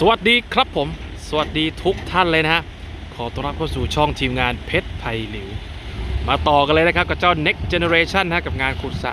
สวัสดีครับผม สวัสดีทุกท่านเลยนะฮะ ขอต้อนรับเข้าสู่ช่องทีมงานเพชรไผ่หลิว มาต่อกันเลยนะครับ กับเจ้า next generation นะกับงานขุดสระ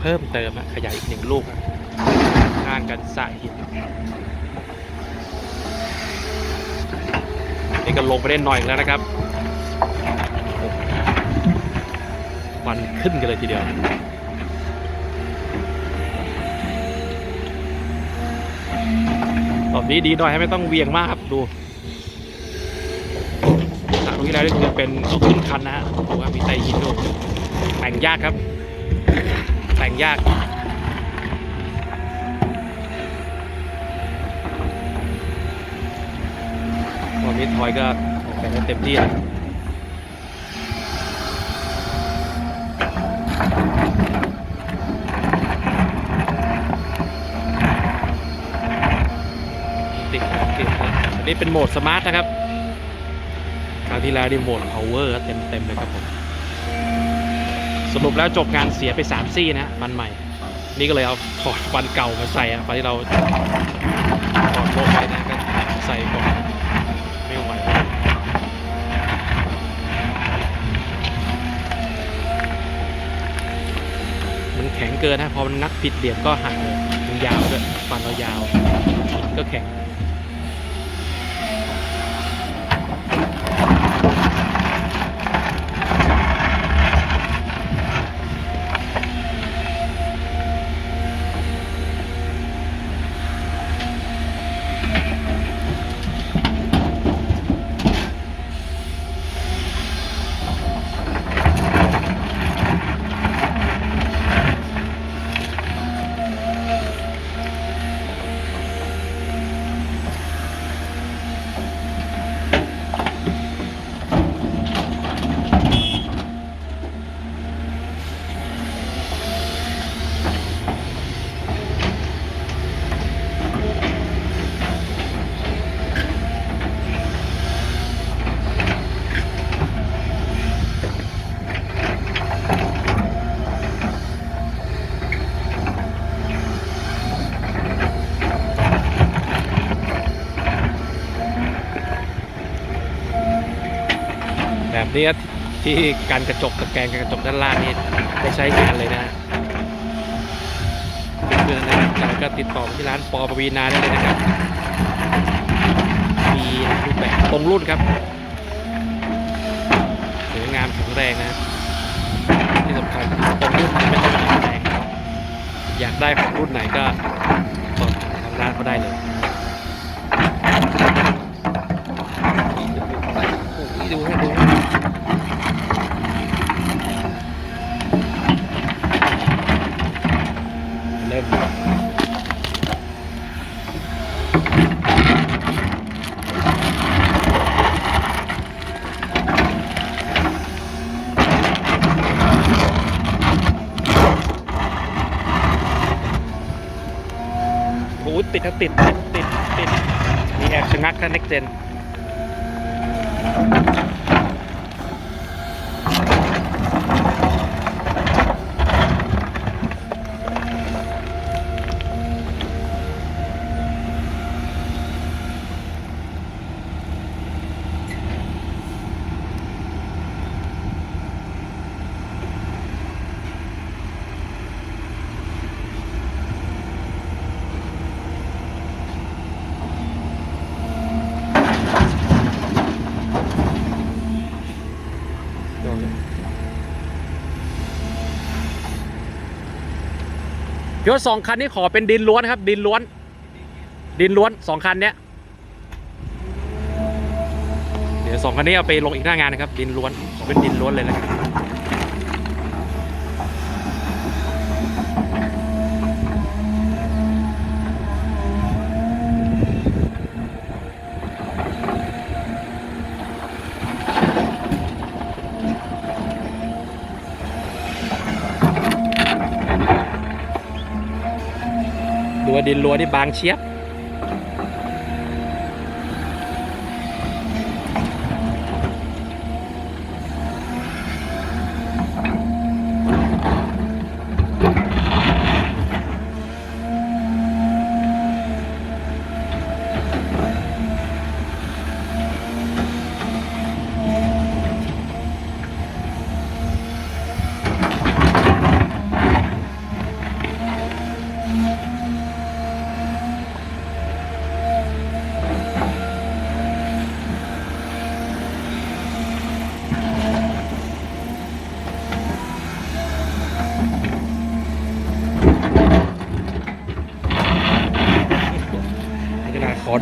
เพิ่มเติมขยายอีกหนึ่งลูกนะข้างกันสระหินนี่ก็ลงไปได้หน่อยแล้วนะครับควันขึ้นกันเลยทีเดียว รอบนี้ดีหน่อยให้ไม่ต้องเวียงมากครับดูสระตรงที่แล้วนี่คือเป็นเอาขึ้นคันนะฮะเพราะว่ามีไตหินดูแต่งยากครับ แต่งยากตอนนี้ทอยก็แต่งเต็มที่แล้ว นี้เป็นโหมดสมาร์ทนะครับคราวที่แล้วนี่โหมด power เต็มเต็มๆเลยครับผมสรุปแล้วจบงานเสียไป3ซี่นะฟันใหม่ นี่ก็เลยเอาถอดฟันเก่ามาใส่อะฟันที่เราถอดโลกไปนะก็ใส่ก่อนไม่ไหวมันแข็งเกินนะพอมันงัดผิดเหลี่ยมก็หักเลยมันยาวด้วยฟันเรายาวก็แข็ง นี้ที่การกระจกตะแกรงการกระจกด้านล่างนี่ได้ใช้งานเลยนะฮะเพื่อนๆนะครับจากก็ติดต่อไปที่ร้านปอปวีนาได้เลยนะครับ มีรูปแบบตรงรุ่นครับสวยงามแข็งแรงนะที่สำคัญตรงรุ่นไม่ต้องมีแรงอยากได้ของรุ่นไหนก็สอบถามทางร้านเขาได้เลยดูให้ดู เริ่มโอ้โห ติดติดติดติดมีแอบชะงักครับเน็กเจน พี่ว่าสองคันนี้ขอเป็นดินล้วนครับ ดินล้วน ดินล้วนสองคันเนี้ยเดี๋ยวสองคันนี้เอาไปลงอีกหน้างานนะครับ ดินล้วนขอเป็นดินล้วนเลยนะครับ ดูว่าดินรัวที่บางเชียบ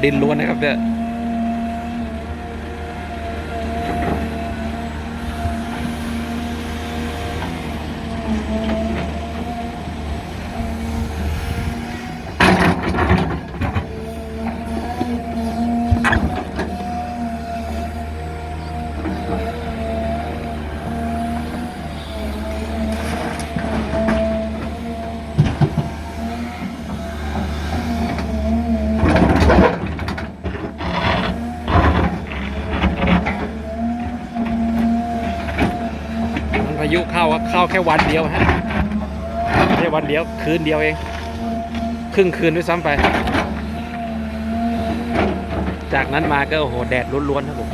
ดินล้วนนะครับเนี่ยายุเข้าครับเข้าแค่วันเดียวฮะแค่วันเดียวคืนเดียวเอง ครึ่งคืนด้วยซ้ำไป จากนั้นมาก็โอ้โหแดดล้วนๆครับผม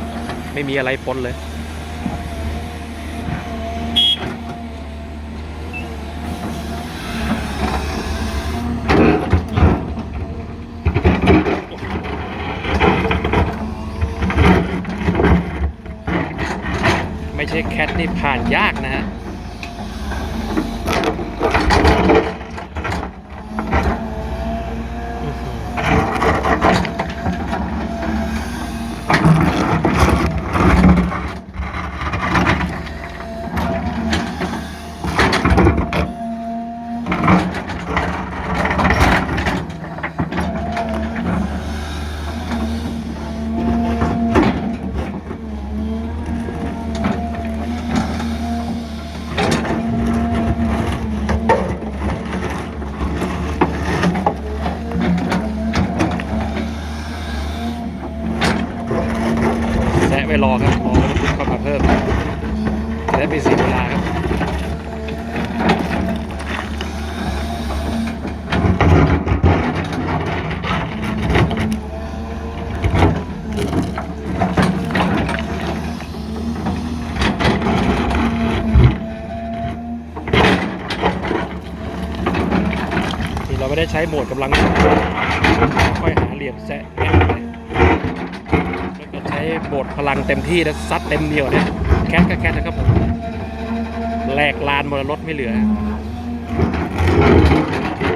ไม่มีอะไรปนเลย ไม่ใช่แคทนี่ผ่านยากนะฮะ อื้อหือแซะไว้รอครับ รอรถบรรทุกเข้ามาเพิ่มจะได้ไม่เสียเวลาครับ นี่เราไม่ได้ ใช้โหมดกำลังค่อยหาเหลี่ยมแซะแง่ไปแล้วก็ใช้โหมดพลังเต็มที่แล้วซัดเต็มเหนียวเนี่ยแคสก็แคสนะครับผมแหลกลานมอเตอร์รถไม่เหลือ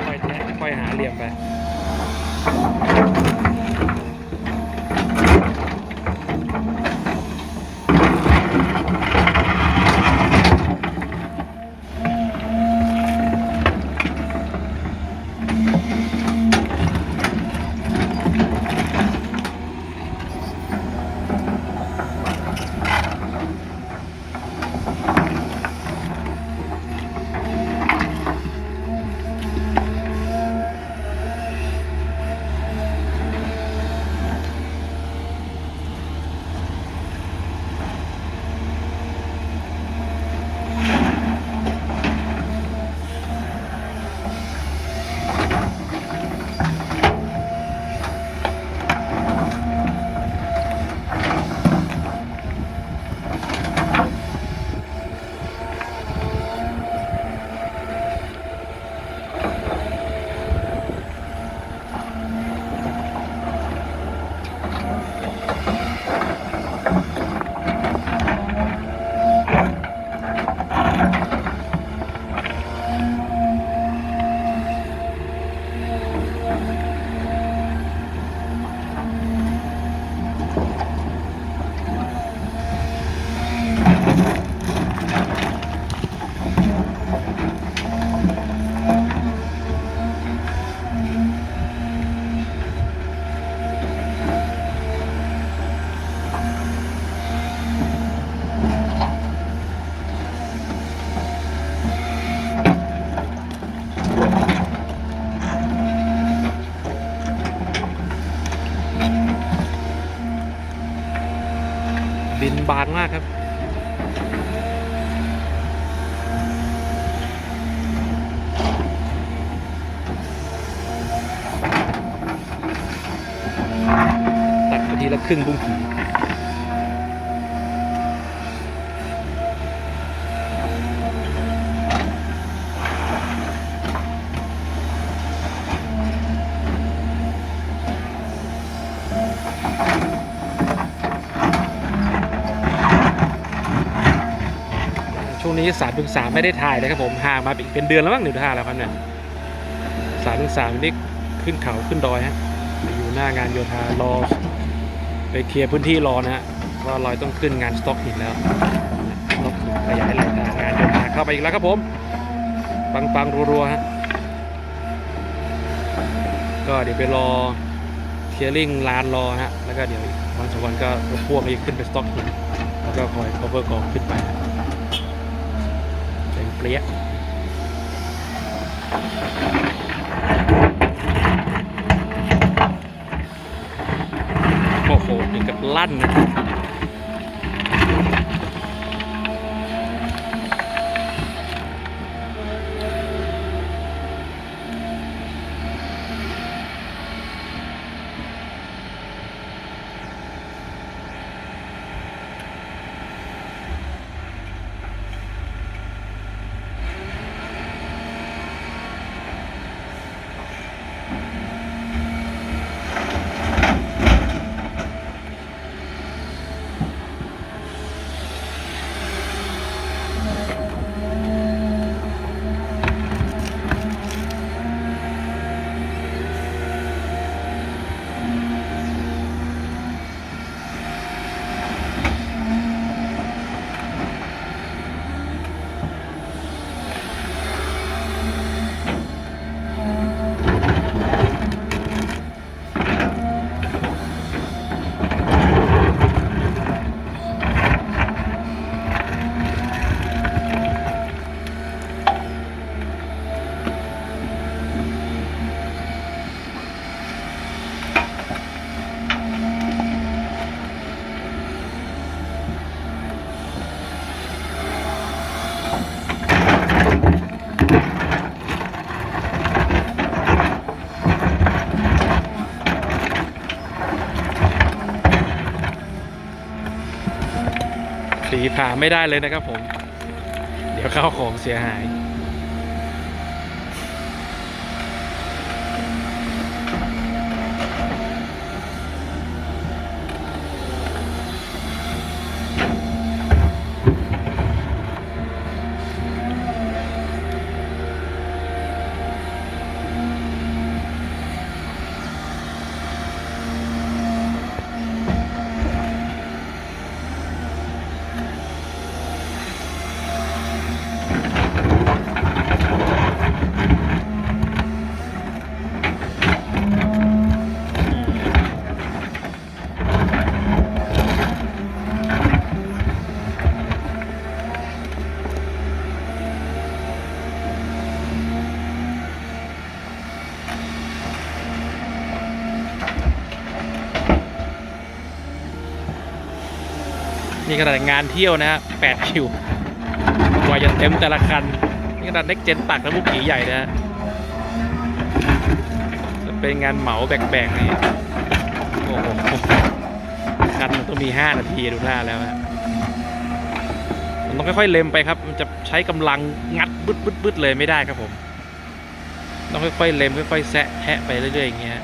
ค่อยแซะค่อยหาเหลี่ยมไป ครึ่งบุ้งช่วงนี้สามถึงสามไม่ได้ถ่ายเลยครับผมห่างมาเป็นเดือนแล้วมั้งหนึ่งท่าแล้วครับเนี่ยสามถึงสามนี่ขึ้นเขาขึ้นดอยฮะอยู่หน้างานโยธารอ ไปเคลียร์พื้นที่รอนะฮะว่าลอยต้องขึ้นงานสต็อกหินแล้วสต็อกหินขยายไหลทางงานโยธาเข้าไปอีกแล้วครับผมปังปังๆรัวๆฮะก็เดี๋ยวไปรอเคลียร์ลิงลานรอฮะแล้วก็เดี๋ยววันสองวันก็รถพ่วงก็จะขึ้นไปสต็อกหินแล้วก็คอย cover กองขึ้นไปเจ๋งเปรี้ย โอ้โหถึงกับ ลั่นนะ ผ่าไม่ได้เลยนะครับผม เดี๋ยวเข้าของเสียหาย นี่ขนาดงานเที่ยวนะฮะ8คิวกว่าจะเต็มแต่ละคัน นี่ขนาดเน็กเจนตักแล้วมุกผีใหญ่นะฮะจะเป็นงานเหมาแบกๆนี่โอ้โหคันมันต้องมี 5 นาทีดูท่าแล้วฮะมันต้องค่อยๆเล็มไปครับ มันจะใช้กำลังงัดบึดบึดบึดเลยไม่ได้ครับผม ต้องค่อยๆเล็มค่อยๆแซะแทะไปเรื่อยๆอย่างเงี้ย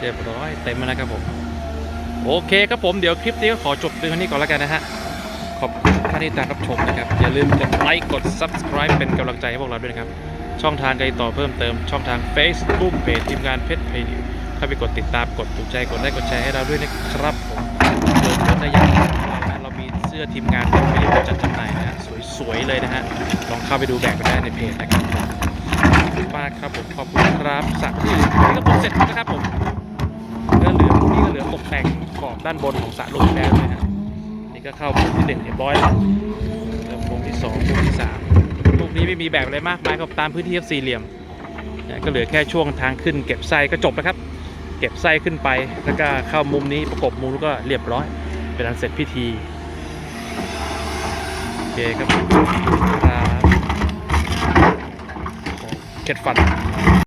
เรียบร้อยเต็มแล้วนะครับผม โอเคครับผมเดี๋ยวคลิปนี้ก็ขอจบเพียงเท่านี้ก่อนแล้วกันนะฮะ ขอบคุณท่านที่ติดตามรับชมนะครับ อย่าลืมกดไลค์กด subscribe เป็นกำลังใจให้พวกเราด้วยนะครับ ช่องทางการติดต่อเพิ่มเติม ช่องทาง Facebook เพจทีมงานเพชรเพจเข้าไปกดติดตามกดถูกใจกดไลค์กดแชร์ให้เราด้วยนะครับผมเดินรถได้ยังนะเรามีเสื้อทีมงานเพชรเพจจัดจำหน่ายนะฮะสวยๆเลยนะฮะลองเข้าไปดูแบกกันได้ในเพจนะครับคุณมากครับผมขอบคุณครับสักที่นี่ก็ผมเสร็จแล้วนะครับผม ก็เหลือนี่ก็เหลือตกแต่งขอบด้านบนของสระลมแล้วนะฮะนี่ก็เข้ามุมที่หนึ่งเรียบร้อยแล้วเริ่มมุมที่สองมุมที่สามลูกนี้ไม่มีแบบอะไรมากมายครับตามพื้นที่สี่เหลี่ยมนะก็เหลือแค่ช่วงทางขึ้น เก็บไส้ก็จบแล้วครับ เก็บไส้ขึ้นไปแล้วก็เข้ามุมนี้ประกบมุมแล้วก็เรียบร้อย เป็นอันเสร็จพิธีโอเคครับครับเก็ดฟัน